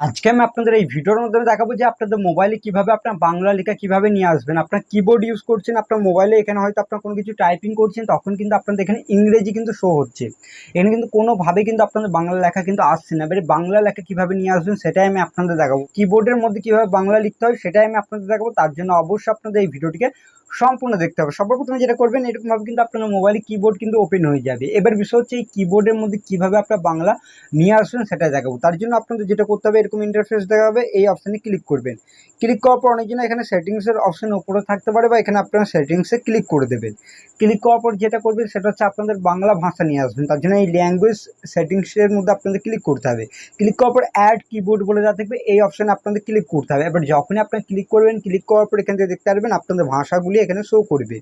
আজকে আমি আপনাদের এই ভিডিওর মাধ্যমে দেখাবো যে আপনাদের মোবাইলে কীভাবে আপনার বাংলা লেখা কীভাবে নিয়ে আসবেন। আপনার কিবোর্ড ইউজ করছেন, আপনার মোবাইলে এখানে হয়তো আপনার কোনো কিছু টাইপিং করছেন, তখন কিন্তু আপনাদের এখানে ইংরেজি কিন্তু শো হচ্ছে। এখানে কিন্তু কোনোভাবে কিন্তু আপনাদের বাংলা লেখা কিন্তু আসছে না। এবারে বাংলা লেখা কীভাবে নিয়ে আসবেন সেটাই আমি আপনাদের দেখাবো। কিবোর্ডের মধ্যে কীভাবে বাংলা লিখতে হয় সেটাই আমি আপনাদের দেখাবো। তার জন্য অবশ্যই আপনাদের এই ভিডিওটিকে সম্পূর্ণ দেখতে হবে। সর্বপ্রথমে যেটা করবেন, এরকমভাবে কিন্তু আপনার মোবাইলে কিবোর্ড কিন্তু ওপেন হয়ে যাবে। এবার বিষয় হচ্ছে এই কিবোর্ডের মধ্যে কীভাবে আপনার বাংলা নিয়ে আসবেন সেটা দেখাবো। তার জন্য আপনাদের যেটা করতে হবে এরকম ইন্টারফেস দেখাবে, এই অপশানে ক্লিক করবেন। ক্লিক করার পর অনেকজন এখানে সেটিংসের অপশন উপরে থাকতে পারে বা এখানে আপনারা সেটিংসে ক্লিক করে দেবেন। ক্লিক করার পর যেটা করবেন সেটা হচ্ছে আপনাদের বাংলা ভাষা নিয়ে আসবেন। তার জন্য এই ল্যাঙ্গুয়েজ সেটিংসের মধ্যে আপনাদের ক্লিক করতে হবে। ক্লিক করার পর অ্যাড কিবোর্ড বলে যা থাকবে, এই অপশানে আপনাদের ক্লিক করতে হবে। এবার যখনই আপনারা ক্লিক করবেন ক্লিক করার পর এখান থেকে দেখতে পারবেন আপনাদের ভাষাগুলি এখানে শো করবে।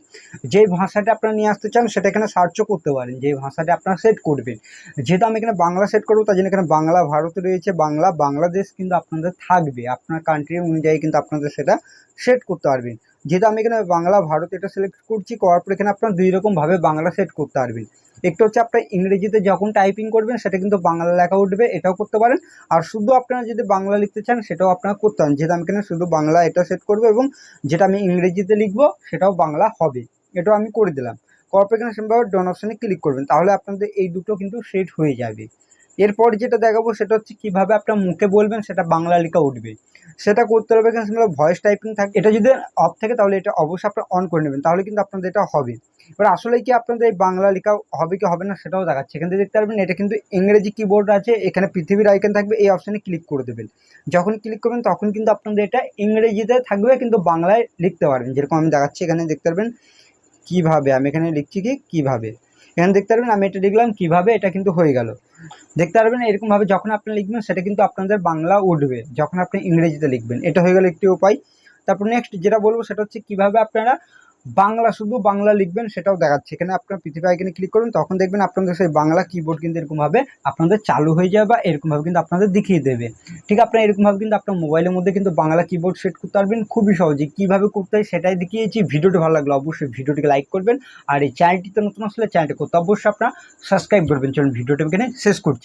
যে ভাষাটা আপনারা নিয়ে আসতে চান, সেটা এখানে সার্চও করতে পারেন। যে ভাষাটা আপনারা সেট করবেন। যেহেতু আমি এখানে বাংলা সেট করব, তার জন্য এখানে বাংলা ভারত রয়েছে, বাংলা বাংলাদেশ কিন্তু আপনাদের থাকবে। আপনার কান্ট্রি অনুযায়ী কিন্তু আপনাদের সেটা সেট করতে পারবেন। যেহেতু আমি এখানে বাংলা, ভারত এটা সিলেক্ট করছি, করার পর এখানে আপনার দুই রকমভাবে বাংলা সেট করতে পারবেন। একটু হচ্ছে আপনার ইংরেজিতে যখন টাইপিং করবেন, সেটা কিন্তু বাংলা লেখা উঠবে, এটাও করতে পারেন। আর শুধু আপনারা যদি বাংলা লিখতে চান, সেটাও আপনারা করতে পারেন। যেহেতু আমি এখানে শুধু বাংলা এটা সেট করব এবং যেটা আমি ইংরেজিতে লিখব, সেটাও বাংলা হবে। এটাও আমি করে দিলাম। করার পর এখানে ডন অপশানে ক্লিক করবেন। তাহলে আপনাদের এই দুটো কিন্তু সেট হয়ে যাবে। এরপর যেটা দেখাবো সেটা হচ্ছে কীভাবে আপনার মুখে বলবেন সেটা বাংলা লেখা উঠবে। সেটা করতে হবে এখানে সিম্পল ভয়েস টাইপিং থাকে। এটা যদি অফ থাকে তাহলে এটা অবশ্যই আপনার অন করে নেবেন, তাহলে কিন্তু আপনাদের এটা হবে। এবার আসলে কি আপনাদের এই বাংলা লেখা হবে কি হবে না সেটাও দেখাচ্ছে। এখান থেকে দেখতে পারবেন, এটা কিন্তু ইংরেজি কিবোর্ড আছে, এখানে পৃথিবীর আইকন থাকবে, এই অপশানে ক্লিক করে দেবেন। যখন ক্লিক করবেন তখন কিন্তু আপনাদের এটা ইংরেজিতে থাকবে, কিন্তু বাংলায় লিখতে পারবেন। যেরকম আমি দেখাচ্ছি এখানে দেখতে পারবেন, কীভাবে? আমি এখানে লিখছি কি? কীভাবে? এখানে দেখতে পারবেন, আমি এটা লিখলাম কীভাবে এটা কিন্তু হয়ে গেল। দেখতে পারবেন এরকমভাবে যখন আপনি লিখবেন, সেটা কিন্তু আপনাদের বাংলা উঠবে, যখন আপনি ইংরেজিতে লিখবেন। এটা হয়ে গেল একটি উপায়। তারপর নেক্সট যেটা বলব, সেটা হচ্ছে কীভাবে আপনারা বাংলা, শুধু বাংলা লিখবেন, সেটাও দেখাচ্ছে। এখানে আপনার পৃথিবী আইকনে ক্লিক করুন, তখন দেখবেন আপনাদের সেই বাংলা কিবোর্ড কিন্তু এরকমভাবে আপনাদের চালু হয়ে যাবে বা এরকমভাবে কিন্তু আপনাদের দেখিয়ে দেবে। ঠিক আপনার এরকমভাবে কিন্তু আপনার মোবাইলের মধ্যে কিন্তু বাংলা কিবোর্ড সেট করতে পারবেন খুবই সহজে। কীভাবে করতে হয় সেটাই দেখিয়েছি। ভিডিওটি ভালো লাগল অবশ্যই ভিডিওটিকে লাইক করবেন। আর এই চ্যানেলটিতে নতুন আসলে চ্যানেলটি করতে অবশ্যই আপনারা সাবস্ক্রাইব করবেন। চলুন ভিডিওটি এখানে শেষ করছি।